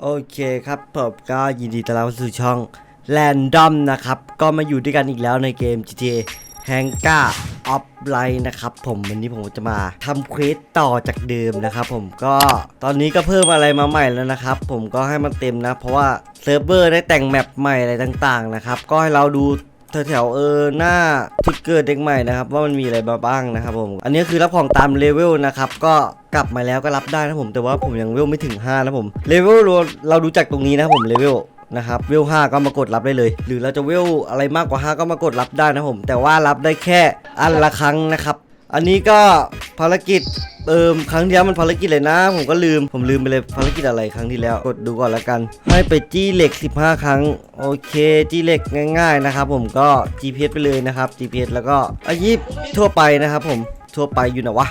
โอเคครับผมก็ยินดีต้อนรับสู่ช่องแลนดอมนะครับ ก็มาอยู่ด้วยกันอีกแล้วในเกม GTA h a n g a Offline นะครับผมวันนี้ผมจะมาทำเควสต่อจากเดิมนะครับผมก็ตอนนี้ก็เพิ่มอะไรมาใหม่แล้วนะครับ ผมก็ให้มันเต็มนะ เพราะว่าเซิร์ฟเวอร์ได้แต่งแมปใหม่อะไรต่างๆนะครับ ก็ให้เราดู แถวๆเออหน้าทิกเกอร์เด็กใหม่นะครับว่ามันมีอะไรบ้างนะครับผมอันนี้คือรับของตามเลเวลนะครับก็กลับมาแล้วก็รับได้นะผมแต่ว่าผมยังเวลไม่ถึง 5 นะผมเลเวลเราเราดูจากตรงนี้นะผมเลเวลนะครับเวล 5 ก็มากดรับได้เลย หรือเราจะเวลอะไรมากกว่า 5 ก็มากดรับได้นะผม แต่ว่ารับได้แค่อันละครั้งนะครับ อันนี้ก็ภารกิจเติมครั้งที่แล้วมันภารกิจเลยนะ ผมก็ลืมผมลืมไปเลยภารกิจอะไรครั้งที่แล้ว กดดูก่อนแล้วกัน ให้ไปจี้เหล็ก 15 ครั้ง โอเคจี้เหล็กง่าย ๆนะครับ ผมก็ GPS ไปเลยนะครับ GPS แล้วก็อาชีพทั่วไปนะครับ ผมทั่วไปอยู่นะวะ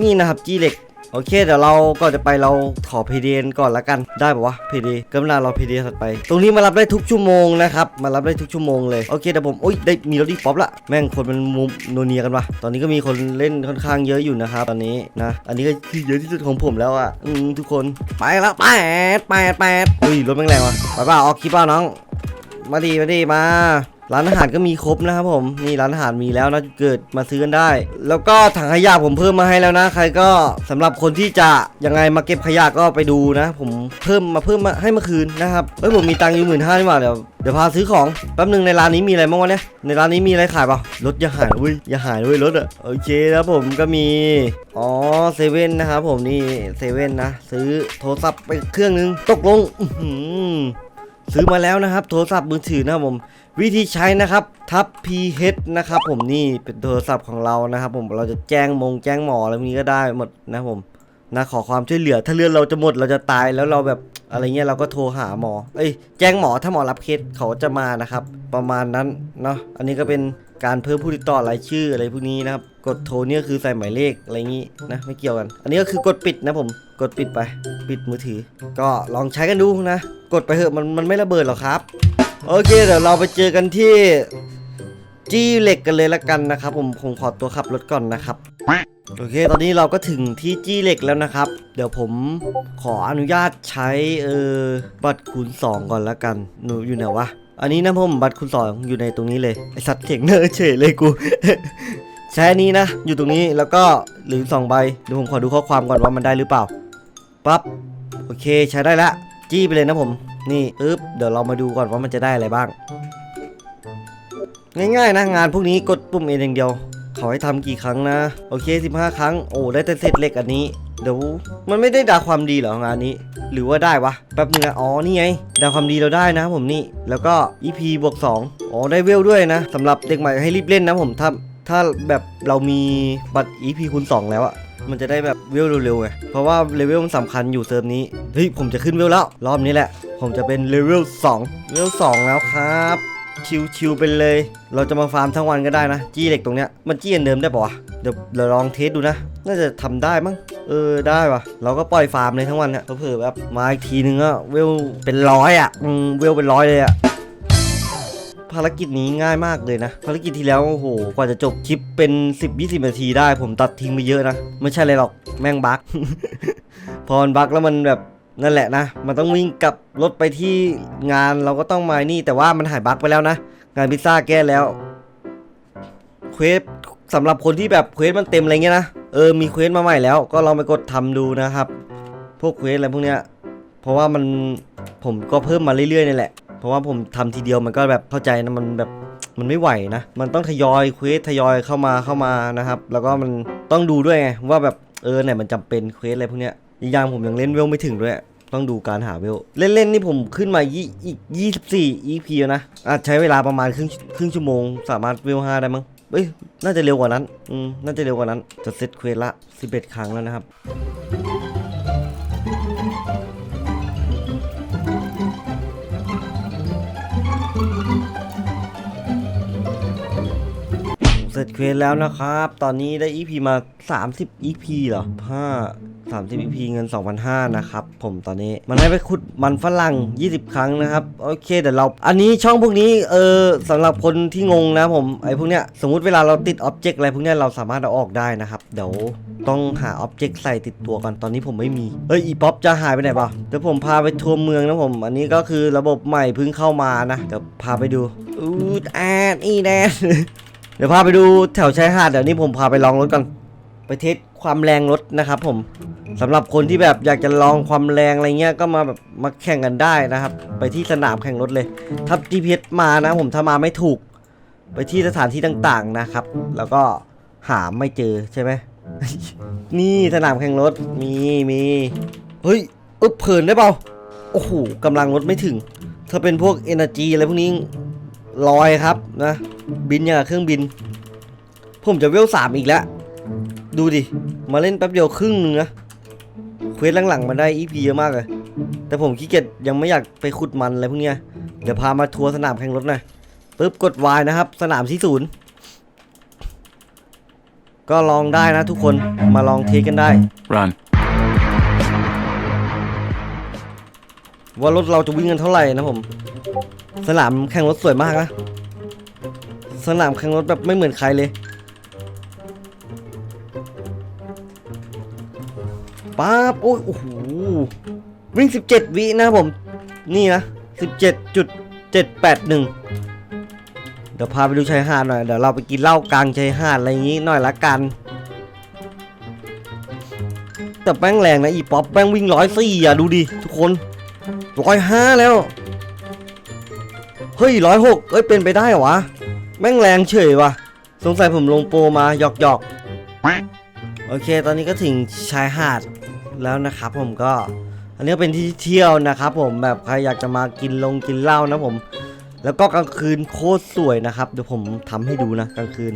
นี่นะครับจี้เหล็ก โอเคเดี๋ยวเราก่อนจะไปเราขอพีดีก่อนละกันได้ปะวะพีดีก็เวลาเราพีดีถัดไป ตรงนี้มารับได้ทุกชั่วโมงนะครับมารับได้ทุกชั่วโมงเลยโอเคเดี๋ยวผมโอ้ยได้มีรถดีป๊อปละแม่งคนมันมุมโนเนียกันวะตอนนี้ก็มีคนเล่นค่อนข้างเยอะอยู่นะครับตอนนี้นะ อันนี้ก็คือเยอะที่สุดของผมแล้วอะอืมทุกคนไปแล้วแปดแปดแปดอุ้ยรถแม่งแรงว่ะไปเปล่าออกคลิปเปล่าน้อง มาดีมาดีมา ร้านอาหารก็มีครบนะครับผมนี่ร้านอาหารมีแล้วนะเกิดมาซื้อกันได้ แล้วก็ถังขยะผมเพิ่มมาให้แล้วนะ ใครก็สำหรับคนที่จะยังไงมาเก็บขยะก็ไปดูนะ ผมเพิ่มมาเพิ่มมาให้เมื่อคืนนะครับเฮ้ยผมมีตังค์อยู่หมื่นห้านี่หว่าเดี๋ยวเดี๋ยวพาซื้อของแป๊บนึงในร้านนี้มีอะไรบ้างวะเนี่ยในร้านนี้มีอะไรขายเปล่ารถอย่าหายเว้ยอย่าหายเว้ยรถอะโอเคแล้วผมก็มีอ๋อเซเว่นนะครับผมนี่เซเว่นนะซื้อโทรศัพท์ไปเครื่องนึงตกลง ซื้อมาแล้วนะครับ โทรศัพท์มือถือนะผม วิธีใช้นะครับทับ PH นะครับผมนี่เป็นโทรศัพท์ของเรานะครับ ผมเราจะแจ้งมงแจ้งหมออะไรนี้ก็ได้หมดนะผมนะขอความช่วยเหลือถ้าเลือดเราจะหมดเราจะตายแล้วเราแบบอะไรเงี้ยเราก็โทรหาหมอ เอ้ยแจ้งหมอถ้าหมอรับเคสเขาจะมานะครับ ประมาณนั้นเนาะอันนี้ก็เป็น การเพิ่มผู้ติดต่อรายชื่ออะไรพวกนี้นะครับ กดโทรเนี่ยคือใส่หมายเลขอะไรงี้นะไม่เกี่ยวกัน อันนี้ก็คือกดปิดนะผมกดปิดไป ปิดมือถือ ก็ลองใช้กันดูนะ กดไปเถอะมันมันไม่ระเบิดหรอกครับ โอเคเดี๋ยวเราไปเจอกันที่จี้เหล็กกันเลยละกันนะครับ ผมผมขอตัวขับรถก่อนนะครับโอเค ตอนนี้เราก็ถึงที่จี้เหล็กแล้วนะครับ เดี๋ยวผมขออนุญาตใช้เออบัตรคูณ2ก่อนละกันหนูอยู่ไหนวะ อันนี้นะผมบัตรคูณ2อยู่ในตรงนี้เลยไอสัตว์เถียงเนอเฉยเลยกูใช้นี้นะ อยู่ตรงนี้แล้วก็หรือสองใบเดี๋ยวผมขอดูข้อความก่อนว่ามันได้หรือเปล่าปั๊บโอเคใช้ได้ละจี้ไปเลยนะผม นี่อึ๊บเดี๋ยวเรามาดูก่อนว่ามันจะได้อะไรบ้าง ง่ายๆนะงานพวกนี้กดปุ่มเองอย่างเดียว เขาให้ทำกี่ครั้งนะ โอเค 15 ครั้งโอ้ได้แต่เศษเหล็กอันนี้ เดี๋ยวมันไม่ได้ดาความดีเหรองานนี้ หรือว่าได้วะแป๊บนึงนะอ๋อนี่ไงดาความดีเราได้นะผมนี่แล้วก็ EP บวก2อ๋อได้เวลด้วยนะสำหรับเด็กใหม่ให้รีบเล่นนะผมถ้าถ้าแบบเรามีบัตร EP คูณ2แล้วอะมันจะได้แบบเวลเร็วๆไงเพราะว่าเลเวลมันสำคัญอยู่เซิร์ฟนี้เฮ้ยผมจะขึ้นเวลแล้ว รอบนี้แหละ ผมจะเป็นเลเวล2เลเวล2แล้วครับ ชิวๆไปเลย เราจะมาฟาร์มทั้งวันก็ได้นะ จี้เหล็กตรงเนี้ย มันจี้อันเดิมได้ปะวะ เดี๋ยวเราลองเทสดูนะ น่าจะทำได้มั้ง เออได้ปะเราก็ปล่อยฟาร์มเลยทั้งวันเนี่ยเผื่อแบบมาอีกทีนึงก็เวลเป็นร้อยอะอืมเวลเป็นร้อยเลยอะภารกิจนี้ง่ายมากเลยนะ ภารกิจที่แล้วโอ้โห กว่าจะจบคลิปเป็น 10-20 นาทีได้ ผมตัดทิ้งไปเยอะนะ ไม่ใช่เลยหรอก แม่งบั๊กพอมันบั๊กแล้วมันแบบ นั่นแหละนะ มันต้องวิ่งกลับรถไปที่งานเราก็ต้องมานี่ แต่ว่ามันหายบั๊กไปแล้วนะ งานพิซซ่าแก้แล้วเควสสำหรับคนที่แบบเควสมันเต็มอะไรเงี้ยนะเออมีเควสมาใหม่แล้ว ก็ลองไปกดทำดูนะครับ พวกเควสอะไรพวกเนี้ยเพราะว่ามันผมก็เพิ่มมาเรื่อยๆนี่แหละ เพราะว่าผมทำทีเดียวมันก็แบบเข้าใจนะมันแบบมันไม่ไหวนะ มันต้องทยอยเควสทยอยเข้ามาเข้ามานะครับ แล้วก็มันต้องดูด้วยไงว่าแบบเออไหนมันจำเป็นเควสอะไรพวกเนี้ย อีกอย่างผมยังเล่นเวลไม่ถึงด้วย ต้องดูการหาเวล เล่นๆนี่ผมขึ้นมายี่อีก24 EP แล้วนะอาจใช้เวลาประมาณครึ่งครึ่งชั่วโมง สามารถเวล5ได้มั้งเอ้ย น่าจะเร็วกว่านั้น อืม น่าจะเร็วกว่านั้น จะเซตเควสละ11ครั้งแล้วนะครับเสร็จเควสแล้วนะครับ ตอนนี้ได้ EP มา 30 EP เหรอ5 30 EP เงิน 2,500 นะครับ ผมตอนนี้มันให้ไปขุดมันฝรั่ง 20 ครั้งนะครับ โอเคเดี๋ยวเรา อันนี้ช่องพวกนี้เออสำหรับคนที่งงนะผมไอ้พวกเนี้ยสมมุติเวลาเราติดอ็อบเจกต์อะไรพวกเนี้ยเราสามารถเอาออกได้นะครับ เดี๋ยวต้องหาอ็อบเจกต์ใส่ติดตัวก่อนตอนนี้ผมไม่มีเอ้ยอีป๊อปจะหายไปไหนปล่าเดี๋ยวผมพาไปทัวร์เมืองนะผม อันนี้ก็คือระบบใหม่เพิ่งเข้ามานะเดี๋ยวพาไปดูอูดแอนอีแดนเดี๋ยวพาไปดูแถวชายหาดเดี๋ยวนี้ผมพาไปลองรถก่อน ไปเทสความแรงรถนะครับผมสำหรับคนที่แบบอยากจะลองความแรงอะไรเงี้ยก็มาแบบมาแข่งกันได้นะครับ ไปที่สนามแข่งรถเลยถ้า GPS มานะผมถ้ามาไม่ถูก ไปที่สถานที่ต่างๆนะครับ แล้วก็หาไม่เจอใช่ไหมนี่สนามแข่งรถมีมีเฮ้ยเออเพลินได้เปล่าโอ้โหกำลังรถไม่ถึง ถ้าเป็นพวก Energy อะไรพวกนี้ลอยครับนะ บินอย่างเครื่องบิน ผมจะเวลสามอีกแล้ว ดูดิ มาเล่นแป๊บเดียวครึ่งนึงนะเควสหลังๆมาได้ EP เยอะมากเลย แต่ผมขี้เกียจยังไม่อยากไปขุดมันอะไรพวกเนี้ย เดี๋ยวพามาทัวร์สนามแข่งรถหน่อยปึ๊บกด Y นะครับ สนามที่ศูนย์ก็ลองได้นะทุกคนมาลองเทสกันได้ Run. ว่ารถเราจะวิ่งกันเท่าไหร่นะผม สนามแข่งรถสวยมากนะ สนามแข่งรถแบบไม่เหมือนใครเลย ป๊าบโอ้ยโอ้โหวิ่ง 17 วินะผม นี่นะ 17.781 เดี๋ยวพาไปดูชายหาดหน่อย เดี๋ยวเราไปกินเหล้ากลางชายหาดอะไรอย่างงี้หน่อยละกัน แต่แป้งแรงนะอีป๊อปแป้งวิ่งร้อยสี่อะ ดูดิ ทุกคนร้อยห้าแล้ว เฮ้ยร้อยหกเอ้ยเป็นไปได้เหรอวะ แม่งแรงเฉยวะสงสัยผมลงโปรมาหยอกหยอกโอเค ตอนนี้ก็ถึงชายหาด แล้วนะครับผมก็ อันนี้เป็นที่เที่ยวนะครับ ผมแบบใครอยากจะมากินลงกินเหล้านะผม แล้วก็กลางคืนโคตรสวยนะครับเดี๋ยวผมทำให้ดูนะกลางคืน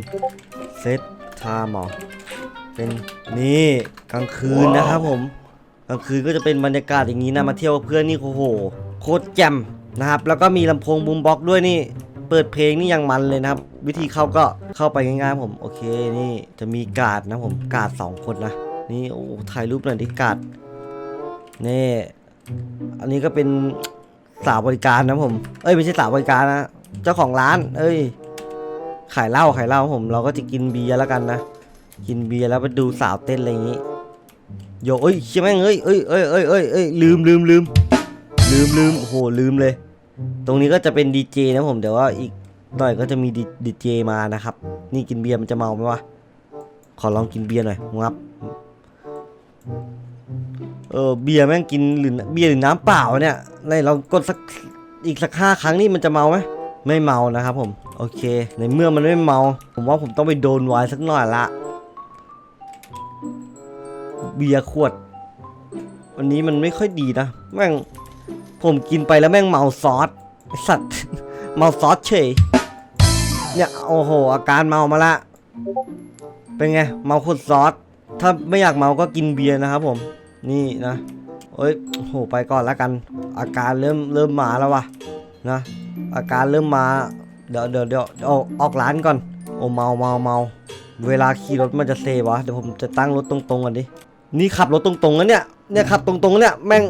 เซตไทม์อเป็นนี่กลางคืนนะครับผมกลางคืนก็จะเป็นบรรยากาศอย่างนี้นะมาเที่ยวกับเพื่อนนี่โอ้โหโคตรแจ่มนะครับแล้วก็มีลำโพงบูมบ็อกด้วยนี่เปิดเพลงนี่ยังมันเลยนะครับ วิธีเข้าก็เข้าไปง่ายๆผม โอเคนี่จะมีการ์ดนะผมการ์ดสองคนนะ นี่โอ้ถ่ายรูปหน่อยดิการ์ดนี่อันนี้ก็เป็นสาวบริการนะผม เอ้ยไม่ใช่สาวบริการนะ เจ้าของร้าน เอ้ย ขายเหล้าขายเหล้าผม เราก็จะกินเบียร์แล้วกันนะ กินเบียร์แล้วไปดูสาวเต้นอะไรอย่างนี้ โยเอ้ยใช่ไหมเอ้ยเอ้ยเอ้ยเอ้ยเอ้ยเอ้ยลืมลืมลืมลืมลืมโอ้โหลืมเลย ตรงนี้ก็จะเป็นดีเจนะผมเดี๋ยวว่าอีกหน่อยก็จะมีดีเจมานะครับ นี่กินเบียร์มันจะเมาไหมวะ ขอลองกินเบียร์หน่อยงับ เออเบียร์แม่งกินหรือเบียร์หรือน้ำเปล่าเนี่ยในเรากดสักอีกสักห้าครั้งนี่มันจะเมาไหมไม่เมานะครับผมโอเค ในเมื่อมันไม่เมา ผมว่าผมต้องไปโดนไวน์สักหน่อยละเบียร์ขวด วันนี้มันไม่ค่อยดีนะแม่งผมกินไปแล้วแม่งเมาซอสสัตว์เมาซอสเฉยเนี่ยโอ้โหอาการเมามาละเป็นไงเมาขวดซอส ถ้าไม่อยากเมาก็กินเบียร์นะครับผม นี่นะเอ้ยโอ้โหไปก่อนแล้วกัน อาการเริ่มเริ่มมาแล้ววะนะ อาการเริ่มมา เดี๋ยวเดี๋ยวเดี๋ยวเอาออกร้านก่อน โอ้เมาเมาเมา เวลาขี่รถมันจะเซวะ เดี๋ยวผมจะตั้งรถตรงๆก่อนดิ นี่ขับรถตรงๆนะเนี่ย เนี่ยขับตรงๆเนี่ยแม่ง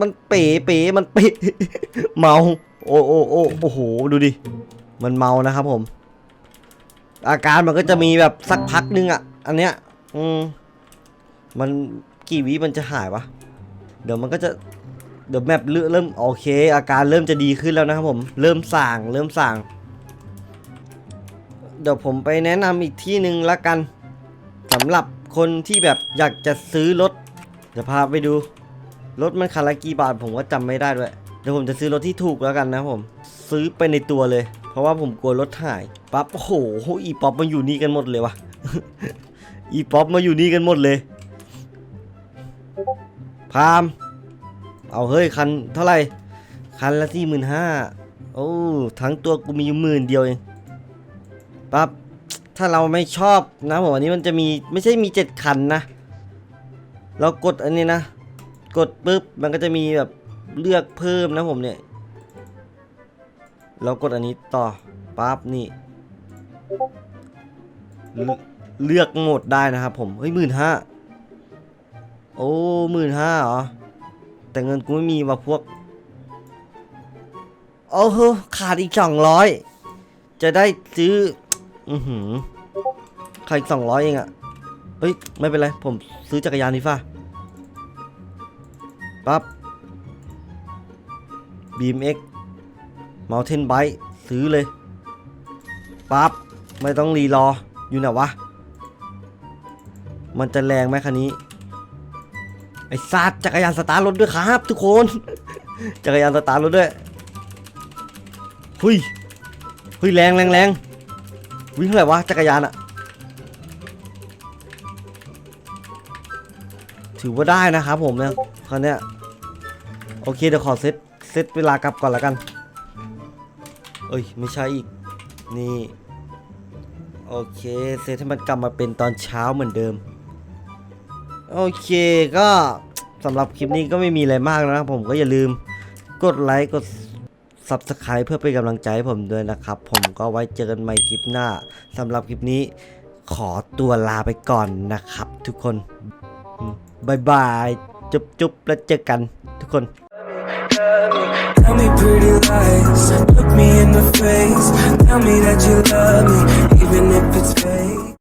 มันเป๋เป๋มันเป๋เมา โอ้โอ้โอ้โอ้โห ดูดิ มันเมานะครับผม อาการมันก็จะมีแบบสักพักนึงอะ อันเนี้ย อืม มันกี่วิมันจะหายวะ เดี๋ยวมันก็จะ เดี๋ยวแมปเริ่มโอเค อาการเริ่มจะดีขึ้นแล้วนะครับผม เริ่มส่างเริ่มส่างเดี๋ยวผมไปแนะนำอีกที่หนึ่งละกันสำหรับคนที่แบบอยากจะซื้อรถเดี๋ยวพาไปดู รถมันคันละกี่บาทผมก็จำไม่ได้ด้วย เดี๋ยวผมจะซื้อรถที่ถูกแล้วกันนะผม ซื้อไปในตัวเลย เพราะว่าผมกลัวรถหายปั๊บโอ้โหอีป๊อปมาอยู่นี่กันหมดเลยวะอีป๊อปมาอยู่นี่กันหมดเลย พาม เอาเฮ้ยคันเท่าไหร่ คันละสี่หมื่นห้าโอ้ทั้งตัวกูมีอยู่หมื่นเดียวเองปั๊บถ้าเราไม่ชอบนะผมอันนี้มันจะมีไม่ใช่มีเจ็ดคันนะ เรากดอันนี้นะ กดปุ๊บมันก็จะมีแบบเลือกเพิ่มนะผมเนี่ย เรากดอันนี้ต่อปั๊บนี่เลือกโหมดได้นะครับผม เฮ้ยหมื่นห้า โอ้หมื่นห้าเหรอ แต่เงินกูไม่มีว่ะพวก โอ้โหขาดอีกสองร้อยจะได้ซื้อ อือหือขาดอีกสองร้อยเองอะเฮ้ย ไม่เป็นไร ผมซื้อจักรยานดีฟ้าปั๊บ BMX Mountain Bike ซื้อเลยปั๊บไม่ต้องรีรออยู่ไหนวะ มันจะแรงไหมคันนี้ อ้สัตว์จักรยานสตาร์ทรถด้วยครับ ทุกคน จักรยานสตาร์ทรถด้วยหุยหุยแรงแรงแรงวิ่งเท่าไหร่วะจักรยานอะถือว่าได้นะครับผมเนี่ยคันเนี้ยโอเคเดี๋ยวขอเซตเซตเวลากลับก่อนละกัน เอ้ยไม่ใช่อีกนี่โอเคเซตให้มันกลับมาเป็นตอนเช้าเหมือนเดิม โอเคก็สำหรับคลิปนี้ก็ไม่มีอะไรมากนะครับผมก็อย่าลืมกดไลค์กด Subscribe เพื่อเป็นกำลังใจให้ผมด้วยนะครับ ผมก็ไว้เจอกันใหม่คลิปหน้าสำหรับคลิปนี้ขอตัวลาไปก่อนนะครับ ทุกคนบายบายจุ๊บจุ๊บแล้วเจอกันทุกคน Tell me pretty lies, look me in the face. Tell me that you love me,